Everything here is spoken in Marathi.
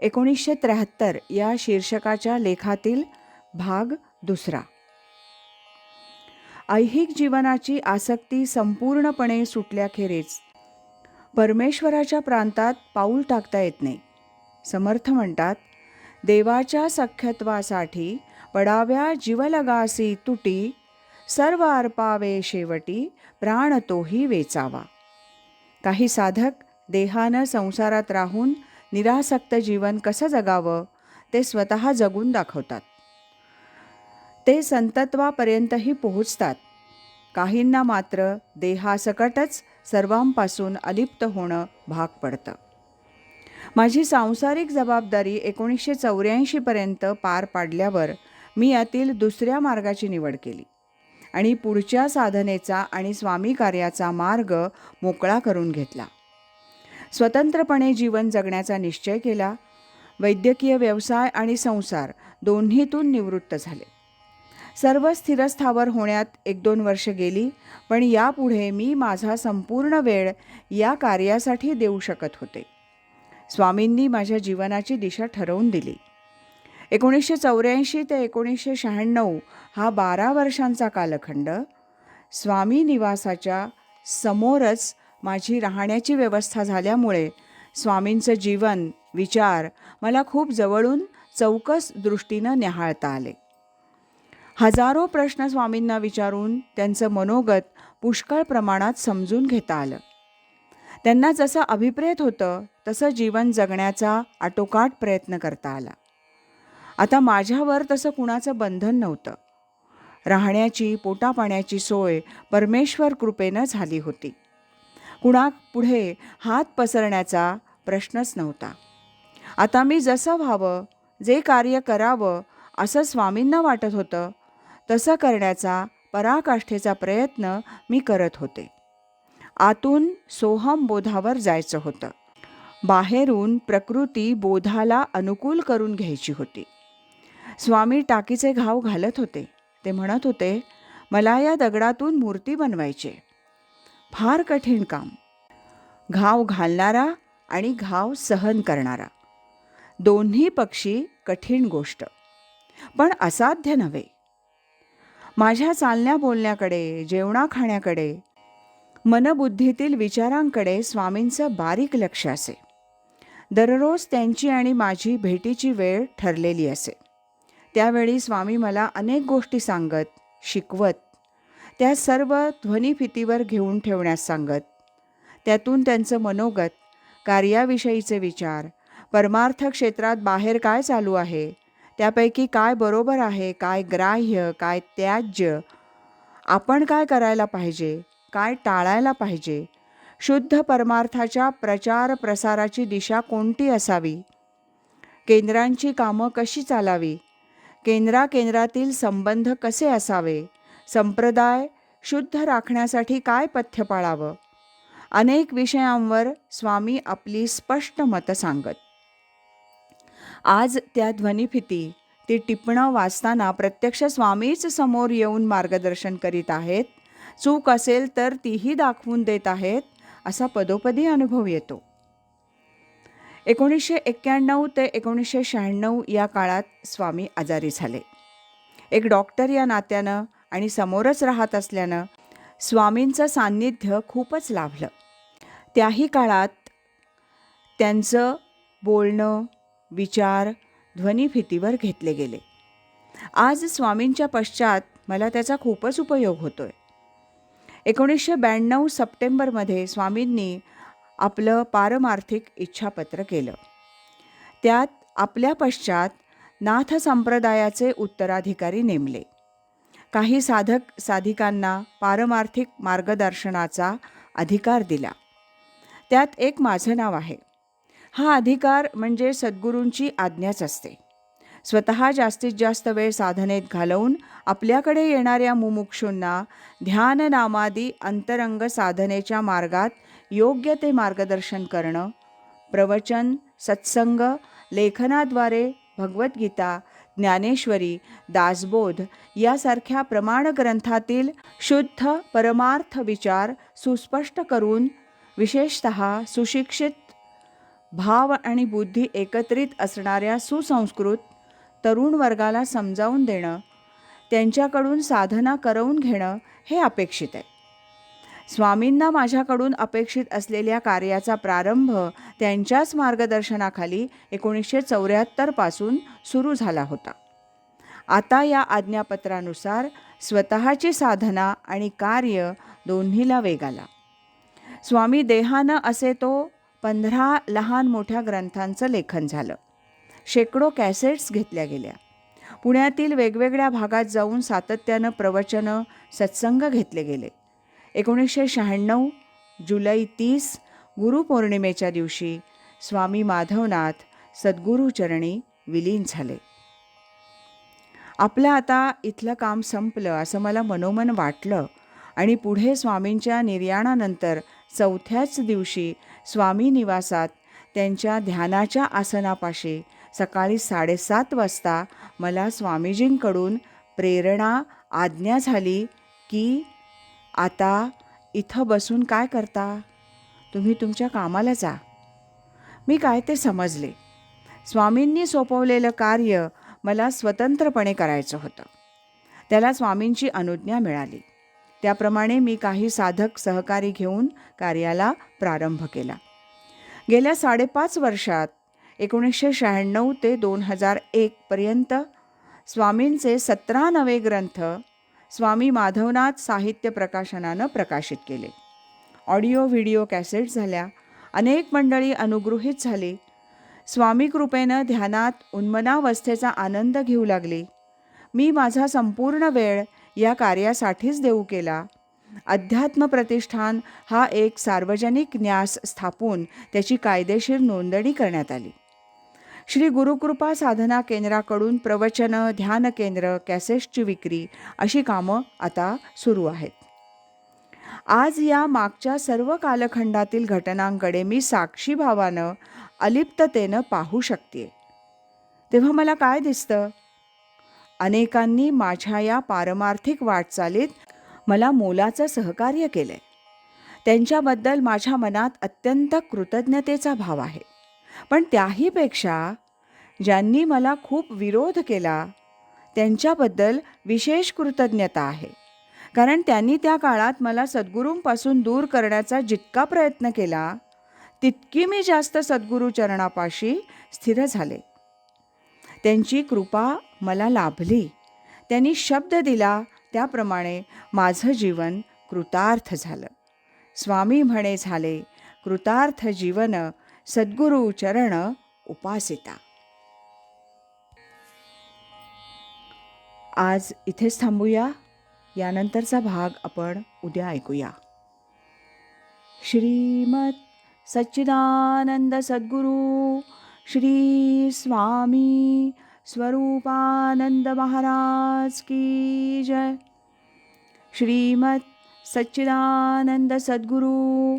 एकोणीसशे त्र्याहत्तर या शीर्षकाच्या लेखातील भाग दुसरा. ऐहिक जीवनाची आसक्ती संपूर्णपणे सुटल्याखेरीज परमेश्वराच्या प्रांतात पाऊल टाकता येत नाही. समर्थ म्हणतात देवाच्या सख्यत्वासाठी पडाव्या जीवलगासी तुटी सर्व अर्पावे शेवटी प्राण तोही वेचावा. काही साधक देहानं संसारात राहून निरासक्त जीवन कसं जगावं? ते स्वतः जगून दाखवतात. ते संतत्वापर्यंतही पोहोचतात. काहींना मात्र देहासकटच सर्वांपासून अलिप्त होणं भाग पडतं. माझी सांसारिक जबाबदारी एकोणीसशे चौऱ्याऐंशीपर्यंत पार पाडल्यावर मी यातील दुसऱ्या मार्गाची निवड केली आणि पुढच्या साधनेचा आणि स्वामी कार्याचा मार्ग मोकळा करून घेतला. स्वतंत्रपणे जीवन जगण्याचा निश्चय केला. वैद्यकीय व्यवसाय आणि संसार दोन्हीतून निवृत्त झाले. सर्व स्थिरस्थावर होण्यात एक दोन वर्ष गेली पण यापुढे मी माझा संपूर्ण वेळ या कार्यासाठी देऊ शकत होते. स्वामींनी माझ्या जीवनाची दिशा ठरवून दिली. एकोणीसशे चौऱ्याऐंशी ते एकोणीसशे शहाण्णव हा बारा वर्षांचा कालखंड स्वामी निवासाच्या समोरच माझी राहण्याची व्यवस्था झाल्यामुळे स्वामींचं जीवन विचार मला खूप जवळून चौकस दृष्टीनं न्याहाळता आले. हजारो प्रश्न स्वामींना विचारून त्यांचं मनोगत पुष्कळ प्रमाणात समजून घेता आलं. त्यांना जसं अभिप्रेत होतं तसं जीवन जगण्याचा आटोकाट प्रयत्न करता आला. आता माझ्यावर तसं कुणाचं बंधन नव्हतं. राहण्याची पोटापाण्याची सोय परमेश्वर कृपेनं झाली होती. कुणा पुढे हात पसरण्याचा प्रश्नच नव्हता. आता मी जसं व्हावं जे कार्य करावं असं स्वामींना वाटत होतं तसं करण्याचा पराकाष्ठेचा प्रयत्न मी करत होते. आतून सोहम बोधावर जायचं होतं. बाहेरून प्रकृती बोधाला अनुकूल करून घ्यायची होती. स्वामी टाकीचे घाव घालत होते. ते म्हणत होते मला या दगडातून मूर्ती बनवायची. फार कठीण काम. घाव घालणारा आणि घाव सहन करणारा. दोन्ही पक्षी कठीण गोष्ट. पण असाध्य नव्हे. माझ्या चालण्या बोलण्याकडे जेवणा खाण्याकडे मनबुद्धीतील विचारांकडे स्वामींचं बारीक लक्ष असे. दररोज त्यांची आणि माझी भेटीची वेळ ठरलेली असे. त्यावेळी स्वामी मला अनेक गोष्टी सांगत शिकवत त्या सर्व ध्वनिफितीवर घेऊन ठेवण्यास सांगत त्यातून त्यांचं मनोगत कार्याविषयीचे विचार परमार्थ क्षेत्रात बाहेर काय चालू आहे त्यापैकी काय बरोबर आहे काय ग्राह्य काय त्याज्य आपण काय करायला पाहिजे काय टाळायला पाहिजे शुद्ध परमार्थाच्या प्रचार प्रसाराची दिशा कोणती असावी? केंद्रांची कामं कशी चालावी? केंद्राकेंद्रातील संबंध कसे असावे? संप्रदाय शुद्ध राखण्यासाठी काय पथ्य पाळावं? अनेक विषयांवर स्वामी आपली स्पष्ट मतं सांगत. आज त्या ध्वनिफिती ती टिपणं वाचताना प्रत्यक्ष स्वामीच समोर येऊन मार्गदर्शन करीत आहेत. चूक असेल तर तीही दाखवून देत आहेत असा पदोपदी अनुभव येतो. एकोणीसशे एक्क्याण्णव ते एकोणीसशे शहाण्णव या काळात स्वामी आजारी झाले. एक डॉक्टर या नात्यानं आणि समोरच राहत असल्यानं स्वामींचं सान्निध्य खूपच लाभलं. त्याही काळात त्यांचं बोलणं विचार ध्वनिफितीवर घेतले गेले. आज स्वामींच्या पश्चात मला त्याचा खूपच उपयोग होतो आहे एकोणीसशे ब्याण्णव सप्टेंबरमध्ये स्वामींनी आपलं पारमार्थिक इच्छापत्र केलं. त्यात आपल्या पश्चात नाथ संप्रदायाचे उत्तराधिकारी नेमले. काही साधक साधिकांना पारमार्थिक मार्गदर्शनाचा अधिकार दिला. त्यात एक माझं नाव आहे. हा अधिकार म्हणजे सद्गुरूंची आज्ञाच असते. स्वतः जास्तीत जास्त वेळ साधनेत घालवून आपल्याकडे येणाऱ्या मुमुक्षूंना ध्यान नामादी अंतरंग साधनेच्या मार्गात योग्य ते मार्गदर्शन करणं प्रवचन सत्संग लेखनाद्वारे भगवद्गीता ज्ञानेश्वरी दासबोध यासारख्या प्रमाण ग्रंथातील शुद्ध परमार्थ विचार सुस्पष्ट करून विशेषत सुशिक्षित भाव आणि बुद्धी एकत्रित असणाऱ्या सुसंस्कृत तरुण वर्गाला समजावून देणं त्यांच्याकडून साधना करवून घेणं हे अपेक्षित आहे. स्वामींना माझ्याकडून अपेक्षित असलेल्या कार्याचा प्रारंभ त्यांच्याच मार्गदर्शनाखाली एकोणीसशे चौऱ्याहत्तरपासून सुरू झाला होता. आता या आज्ञापत्रानुसार स्वतःची साधना आणि कार्य दोन्हीला वेग आला. स्वामी देहानं असे तो पंधरा लहान मोठ्या ग्रंथांचं लेखन झालं. शेकडो कॅसेट्स घेतल्या गेल्या. पुण्यातील वेगवेगळ्या भागात जाऊन सातत्यानं प्रवचनं सत्संग घेतले गेले. एकोणीसशे शहाण्णव जुलै तीस गुरुपौर्णिमेच्या दिवशी स्वामी माधवनाथ सद्गुरूचरणी विलीन झाले. आपलं आता इथलं काम संपलं असं मला मनोमन वाटलं आणि पुढे स्वामींच्या निर्याणानंतर चौथ्याच दिवशी स्वामी निवासात त्यांच्या ध्यानाच्या आसनापाशी सकाळी साडेसात वाजता मला स्वामीजींकडून प्रेरणा आज्ञा झाली की आता इथं बसून काय करता? तुम्ही तुमच्या कामाला जा. मी काय ते समजले. स्वामींनी सोपवलेलं कार्य मला स्वतंत्रपणे करायचं होतं. त्याला स्वामींची अनुज्ञा मिळाली. त्याप्रमाणे मी काही साधक सहकारी घेऊन कार्याला प्रारंभ केला. गेल्या साडेपाच वर्षात एकोणीसशे शहाण्णव ते दोन हजार एकपर्यंत स्वामींचे सतरा नवे ग्रंथ स्वामी माधवनाथ साहित्य प्रकाशनानं प्रकाशित केले. ऑडिओ व्हिडिओ कॅसेट झाल्या. अनेक मंडळी अनुगृहीत झाली. स्वामी कृपेनं ध्यानात उन्मनावस्थेचा आनंद घेऊ लागली. मी माझा संपूर्ण वेळ या कार्यासाठीच देऊ केला. अध्यात्म प्रतिष्ठान हा एक सार्वजनिक न्यास स्थापून त्याची कायदेशीर नोंदणी करण्यात आली. श्री गुरुकृपा साधना केंद्राकडून प्रवचनं ध्यान केंद्र कॅसेट्सची विक्री अशी कामं आता सुरू आहेत. आज या मागच्या सर्व कालखंडातील घटनांकडे मी साक्षी भावानं अलिप्ततेनं पाहू शकते. तेव्हा मला काय दिसतं? अनेकांनी माझ्या या पारमार्थिक वाटचालीत मला मोलाचं सहकार्य केलं आहे त्यांच्याबद्दल माझ्या मनात अत्यंत कृतज्ञतेचा भाव आहे. पण त्याहीपेक्षा ज्यांनी मला खूप विरोध केला त्यांच्याबद्दल विशेष कृतज्ञता आहे. कारण त्यांनी त्या काळात मला सद्गुरूंपासून दूर करण्याचा जितका प्रयत्न केला तितकी मी जास्त सद्गुरू चरणापाशी स्थिर झाले. त्यांची कृपा मला लाभली. त्यांनी शब्द दिला त्याप्रमाणे माझं जीवन कृतार्थ झालं. स्वामी म्हणे झाले कृतार्थ जीवन सद्गुरू चरण उपासिता. आज इथेच थांबूया. यानंतरचा भाग आपण उद्या ऐकूया. श्रीमत सच्चिदानंद सद्गुरू श्री स्वामी स्वरूपानंद महाराज की जय. श्रीमत सच्चिदानंद सद्गुरू